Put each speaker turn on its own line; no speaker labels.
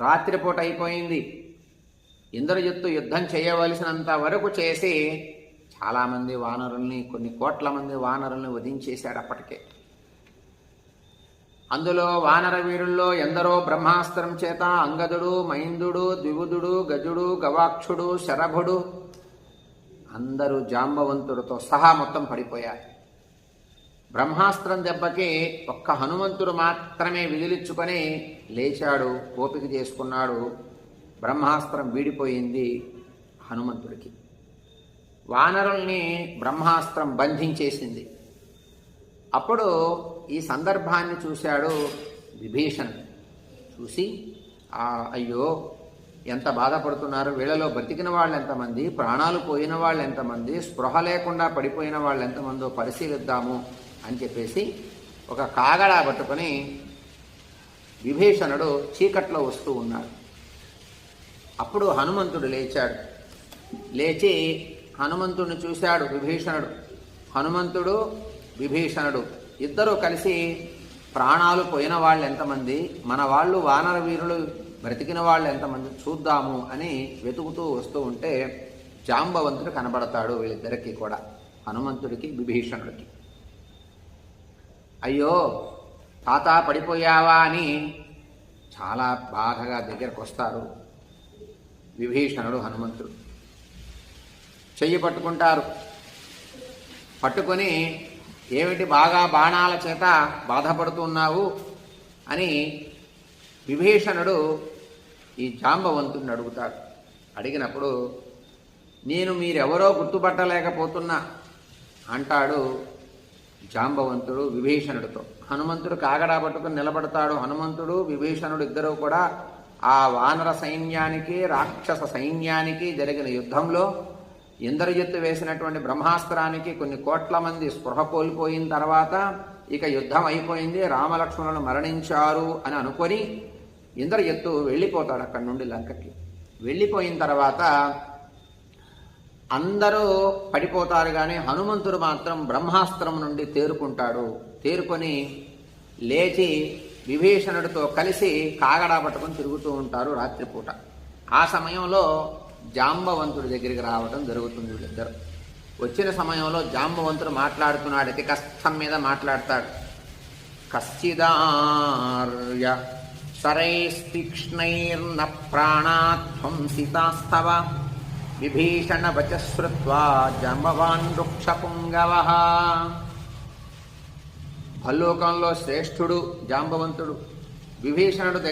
రాత్రిపూట అయిపోయింది. ఇంద్రజిత్తు యుద్ధం చేయవలసినంత వరకు చేసి చాలామంది వానరుల్ని కొన్ని కోట్ల మంది వానరుల్ని వధించేశాడు అప్పటికే. అందులో వానర వీరుల్లో ఎందరో బ్రహ్మాస్త్రం చేత అంగదుడు మైందుడు ద్విబుధుడు గజుడు గవాక్షుడు శరభుడు అందరూ జాంబవంతుడితో సహా మొత్తం పడిపోయారు. బ్రహ్మాస్త్రం దెబ్బకి ఒక్క హనుమంతుడు మాత్రమే విదిలించుకొని లేచాడు ఓపిక చేసుకున్నాడు. బ్రహ్మాస్త్రం వీడిపోయింది హనుమంతుడికి. వానరుల్ని బ్రహ్మాస్త్రం బంధించేసింది. అప్పుడు ఈ సందర్భాన్ని చూశాడు విభీషణ్ చూసి అయ్యో ఎంత బాధపడుతున్నారు? వీళ్ళలో బ్రతికిన వాళ్ళు ఎంతమంది? ప్రాణాలు పోయిన వాళ్ళు ఎంతమంది? స్పృహ లేకుండా పడిపోయిన వాళ్ళు ఎంతమందో పరిశీలిద్దాము. అని చెప్పేసి ఒక కాగడా పట్టుకొని విభీషణుడు చీకట్లో వస్తూ ఉన్నాడు. అప్పుడు హనుమంతుడు లేచాడు. లేచి హనుమంతుడిని చూశాడు విభీషణుడు. హనుమంతుడు విభీషణుడు ఇద్దరూ కలిసి ప్రాణాలు పోయిన వాళ్ళు ఎంతమంది? మన వాళ్ళు వానర వీరులు బ్రతికిన వాళ్ళు ఎంతమంది? చూద్దాము అని వెతుకుతూ వస్తూ ఉంటే జాంబవంతుడు కనబడతాడు వీళ్ళిద్దరికీ కూడా హనుమంతుడికి విభీషణుడికి. అయ్యో తాత పడిపోయావా అని చాలా బాధగా దగ్గరకు వస్తారు విభీషణుడు హనుమంతుడు. చెయ్యి పట్టుకుంటారు. పట్టుకొని ఏమిటి బాగా బాణాల చేత బాధపడుతున్నావు అని విభీషణుడు ఈ జాంబవంతుడిని అడుగుతాడు. అడిగినప్పుడు నేను మీరెవరో గుర్తుపట్టలేకపోతున్నా అంటాడు జాంబవంతుడు విభీషణుడితో. హనుమంతుడు కాగడా పట్టుకుని నిలబడతాడు. హనుమంతుడు విభీషణుడు ఇద్దరు కూడా ఆ వానర సైన్యానికి రాక్షస సైన్యానికి జరిగిన యుద్ధంలో ఇంద్రజిత్తు వేసినటువంటి బ్రహ్మాస్త్రానికి కొన్ని కోట్ల మంది స్పృహ కోల్పోయిన తర్వాత ఇక యుద్ధం అయిపోయింది. రామలక్ష్మణులు మరణించారు అని అనుకొని ఇంద్రజిత్తు వెళ్ళిపోతాడు అక్కడి నుండి లంకకి. వెళ్ళిపోయిన తర్వాత అందరూ పడిపోతారు కానీ హనుమంతుడు మాత్రం బ్రహ్మాస్త్రం నుండి తేరుకుంటాడు. తేరుకొని లేచి విభీషణుడితో కలిసి కాగడా పట్టుకొని తిరుగుతూ ఉంటారు రాత్రిపూట. ఆ సమయంలో జాంబవంతుడి దగ్గరికి రావడం జరుగుతుంది వీళ్ళిద్దరు. వచ్చిన సమయంలో జాంబవంతుడు మాట్లాడుతున్నాడు అతి కష్టం మీద మాట్లాడతాడు. కశ్చిదార్య శరైస్తీక్ష్ణైర్న ప్రాణాధ్వంసితాస్తవ. విభీషణ వచ జాంబవాన్ వృక్షపుంగవ భల్లూకంలో శ్రేష్ఠుడు జాంబవంతుడు విభీషణుడు